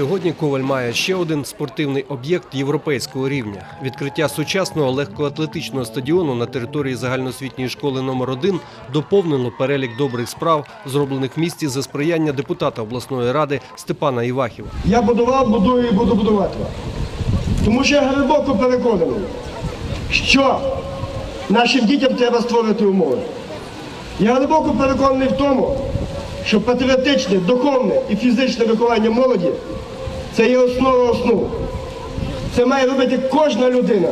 Сьогодні Коваль має ще один спортивний об'єкт європейського рівня. Відкриття сучасного легкоатлетичного стадіону на території загальноосвітньої школи номер 1 доповнило перелік добрих справ, зроблених в місті за сприяння депутата обласної ради Степана Івахіва. Я будував, будую і буду будувати. Тому що я глибоко переконаний, що нашим дітям треба створити умови. Я глибоко переконаний в тому, що патріотичне, духовне і фізичне виховання молоді це є основа основ. Це має робити кожна людина,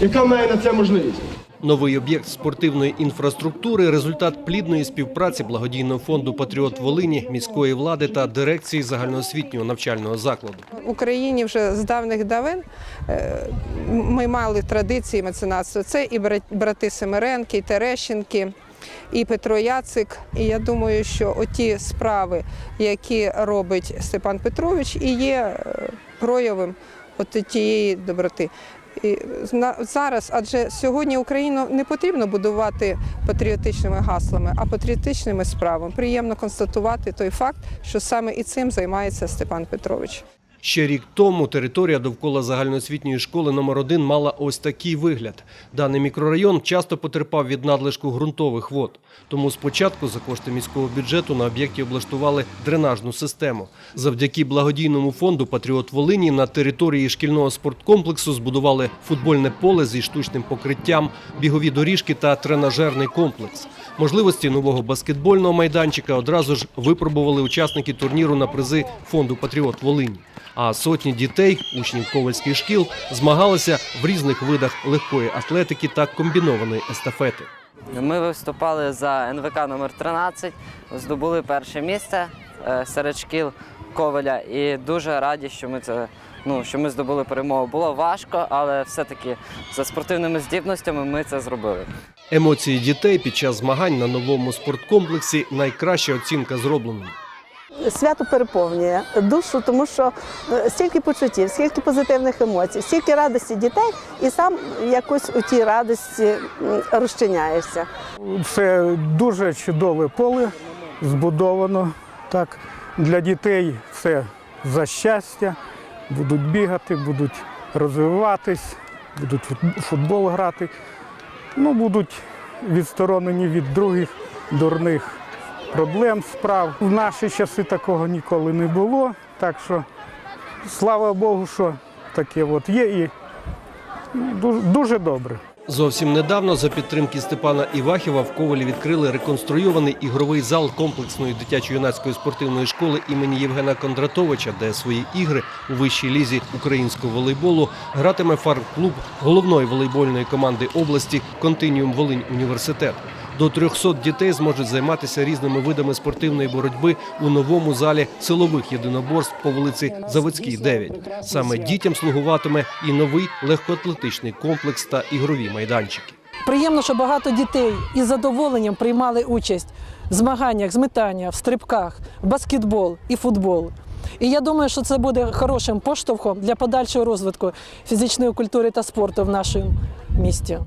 яка має на це можливість. Новий об'єкт спортивної інфраструктури результат плідної співпраці благодійного фонду Патріот Волині, міської влади та дирекції загальноосвітнього навчального закладу. В Україні вже з давних давен е, ми мали традиції меценатства. Це і брати Семеренки, і Терещенки, і Петро Яцик. І я думаю, що оті справи, які робить Степан Петрович, і є е, проявом от тієї доброти. І зараз, адже сьогодні Україну не потрібно будувати патріотичними гаслами, а патріотичними справами. Приємно констатувати той факт, що саме і цим займається Степан Петрович. Ще рік тому територія довкола загальноосвітньої школи номер 1 мала ось такий вигляд. Даний мікрорайон часто потерпав від надлишку ґрунтових вод. Тому спочатку за кошти міського бюджету на об'єкті облаштували дренажну систему. Завдяки благодійному фонду Патріот Волині на території шкільного спорткомплексу збудували футбольне поле зі штучним покриттям, бігові доріжки та тренажерний комплекс. Можливості нового баскетбольного майданчика одразу ж випробували учасники турніру на призи фонду Патріот Волині. А сотні дітей, учнів ковальських шкіл, змагалися в різних видах легкої атлетики та комбінованої естафети. Ми виступали за НВК номер 13 здобули перше місце е, серед шкіл Ковеля і дуже раді, що ми це ну, що ми здобули перемогу. Було важко, але все-таки за спортивними здібностями ми це зробили. Емоції дітей під час змагань на новому спорткомплексі найкраща оцінка зробленому. Свято переповнює душу, тому що е, стільки почуттів, стільки позитивних емоцій, стільки радості дітей, і сам якось у тій радості розчиняєшся. Це дуже чудове поле збудовано. Так. Для дітей це за щастя. Будуть бігати, будуть розвиватись, будуть футбол грати. Ну, будуть відсторонені від других дурних проблем, справ. В наші часи такого ніколи не було. Так що слава Богу, що таке от є і дуже, дуже добре. Зовсім недавно за підтримки Степана Івахіва в Ковалі відкрили реконструйований ігровий зал комплексної дитячо-юнацької спортивної школи імені Євгена Кондратовича, де свої ігри у вищій лізі українського волейболу гратиме фарм-клуб головної волейбольної команди області Континіум Волинь Університет. До 300 дітей зможуть займатися різними видами спортивної боротьби у новому залі силових єдиноборств по вулиці Заводській, 9. Саме дітям слугуватиме і новий легкоатлетичний комплекс та ігрові майданчики. Приємно, що багато дітей із задоволенням приймали участь в змаганнях з метання, в стрибках, в баскетбол і футбол. І я думаю, що це буде хорошим поштовхом для подальшого розвитку фізичної культури та спорту в нашому місті.